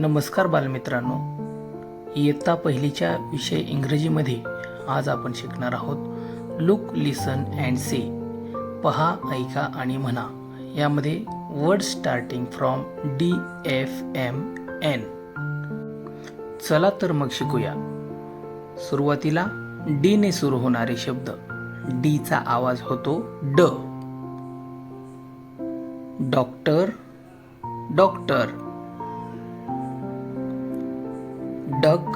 नमस्कार बालमित्रांनो. इयत्ता पहिलीच्या विषय इंग्रजीमध्ये आज आपण शिकणार आहोत. लुक लिसन अँड से पहा ऐका आणि म्हणा. यामध्ये word starting from D F M N चला तर मग शिकूया. सुरुवातीला डीने सुरू होणारे शब्द. डीचा आवाज होतो ड. Doctor doctor. डक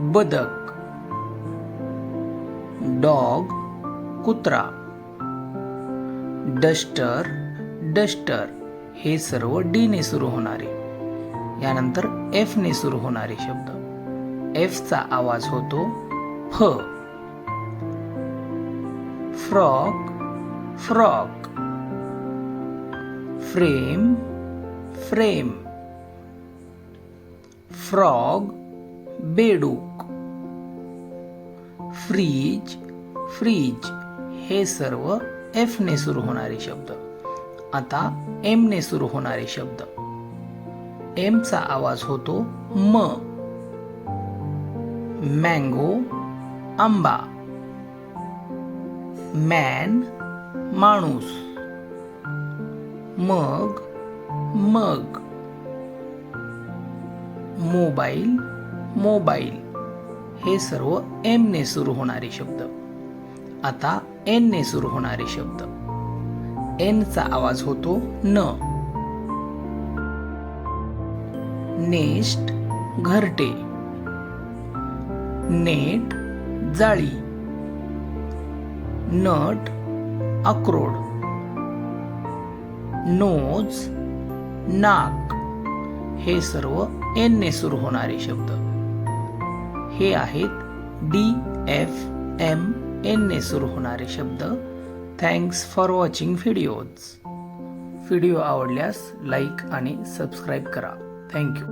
बदक. डॉग कुत्रा. Duster duster. हे सर्व डी ने सुरू होणारे. यानंतर एफ ने सुरू होणारे शब्द. एफ चा आवाज होतो फ frock frock frame frame frog बेडूक. फ्रीज फ्रीज हे सर्व एफ ने सुरू होणारे शब्द. आता एम ने सुरू होणारे शब्द. एम चा आवाज होतो म. मँगो आंबा. मॅन माणूस. Mug mug. Mobile mobile. हे सर्व एम ने सुरू होणारे शब्द. आता एन ने सुरू होणारे शब्द. एन चा आवाज होतो न. नेस्ट घरटे. नेट जाळी. नट अक्रोड. नोज नाक. हे सर्व एन ने सुरू होणारे शब्द. हे आहेत डी एफ एम एनने सुरू होणारे शब्द. Thanks for watching videos video आवडल्यास लाईक आणि सबस्क्राईब करा. Thank you